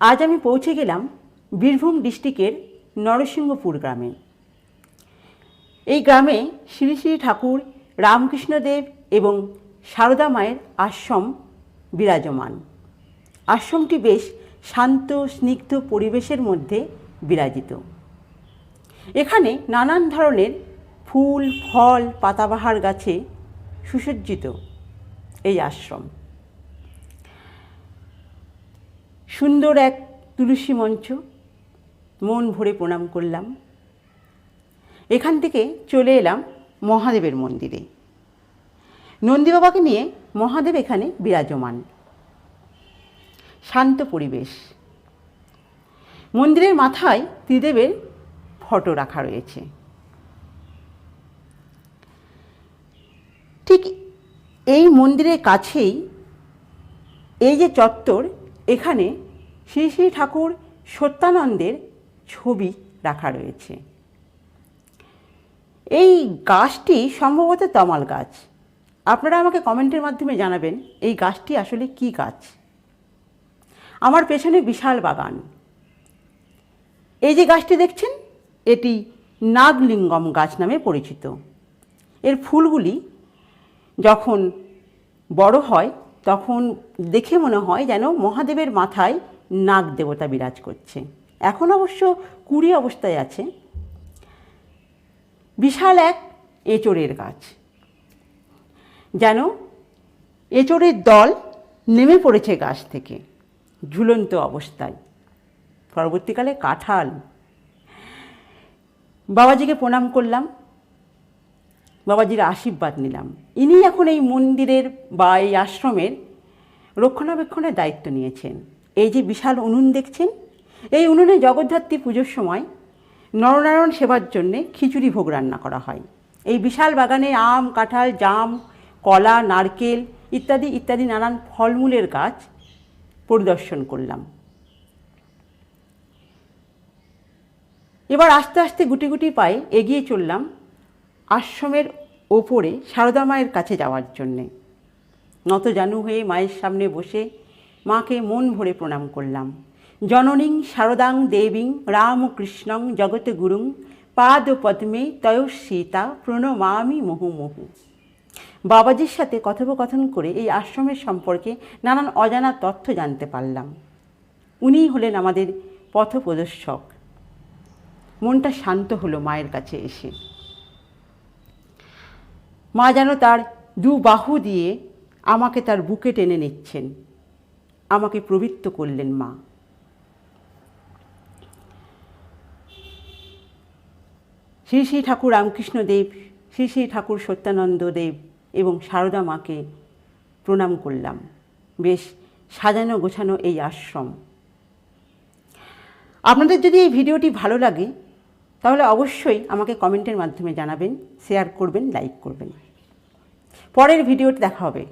আজ আমি পৌঁছে গেলাম বীরভূম ডিস্ট্রিক্টের নরসিংহপুর গ্রামে। এই গ্রামে শ্রী শ্রী ঠাকুর, রামকৃষ্ণদেব এবং সারদা মায়ের আশ্রম বিরাজমান। আশ্রমটি বেশ শান্ত, স্নিগ্ধ পরিবেশের মধ্যে বিরাজিত। এখানে নানান ধরনের ফুল, ফল, পাতাবাহার গাছে সুসজ্জিত এই আশ্রম। সুন্দর এক তুলসী মঞ্চ, মন ভরে প্রণাম করলাম। এখান থেকে চলে এলাম মহাদেবের মন্দিরে। নন্দী বাবাকে নিয়ে মহাদেব এখানে বিরাজমান। শান্ত পরিবেশ। মন্দিরের মাথায় ত্রিদেবের ফটো রাখা রয়েছে। ঠিক এই মন্দিরের কাছেই এই যে চত্বর, এখানে শ্রী শ্রী ঠাকুর সত্যানন্দের ছবি রাখা রয়েছে। এই গাছটি সম্ভবত তমাল গাছ। আপনারা আমাকে কমেন্টের মাধ্যমে জানাবেন, এই গাছটি আসলে কি গাছ? আমার পেছনে বিশাল বাগান। এই যে গাছটি দেখছেন, এটি নাগলিঙ্গম গাছ নামে পরিচিত। এর ফুলগুলি যখন বড় হয়, তখন দেখে মনে হয় যেন মহাদেবের মাথায় নাগ দেবতা বিরাজ করছে। এখন অবশ্য কুড়ি অবস্থায় আছে। বিশাল এক এঁচড়ের গাছ। যেন এঁচড়ের দল নেমে পড়েছে গাছ থেকে। ঝুলন্ত অবস্থায়। পরবর্তীকালে কাঁঠাল। বাবাজিকে প্রণাম করলাম। বাবাজির আশীর্বাদ নিলাম। ইনি এখন এই মন্দিরের বা এই আশ্রমের রক্ষণাবেক্ষণের দায়িত্ব নিয়েছেন। এই যে বিশাল উনুন দেখছেন? এই উনুনে জগদ্ধাত্রী পুজোর সময় নরনারায়ণ সেবার জন্যে খিচুড়ি ভোগ রান্না করা হয়। এই বিশাল বাগানে আম, কাঁঠাল, জাম, কলা, নারকেল ইত্যাদি ইত্যাদি নানান ফলমূলের গাছ পরিদর্শন করলাম। এবার আস্তে আস্তে গুটি গুটি পায়ে এগিয়ে চললাম আশ্রমের ওপরে সারদা মায়ের কাছে যাওয়ার জন্যে। নত জানু হয়ে মায়ের সামনে বসে মাকে মন ভরে প্রণাম করলাম। জননীং শারদাং দেবীং রামকৃষ্ণং জগতে গুরুং পাদ পদ্মে তয় সীতা প্রণমামি মুহুমুহু। বাবাজির সাথে কথোপকথন করে এই আশ্রমের সম্পর্কে নানান অজানা তথ্য জানতে পারলাম। উনিই হলেন আমাদের পথপ্রদর্শক। মনটা শান্ত হলো মায়ের কাছে এসে। মা যেন তার দু বাহু দিয়ে আমাকে তার বুকে টেনে নিচ্ছেন। আমাকে প্রবৃত্ত করলেন মা। শ্রী শ্রী ঠাকুর রামকৃষ্ণ দেব, শ্রী শ্রী ঠাকুর সত্যানন্দ দেব এবং সারদা মাকে প্রণাম করলাম। বেশ সাজানো গোছানো এই আশ্রম। আপনাদের যদি এই ভিডিওটি ভালো লাগে, তাহলে অবশ্যই আমাকে কমেন্টের মাধ্যমে জানাবেন, শেয়ার করবেন, লাইক করবেন। পরের ভিডিওতে দেখা হবে।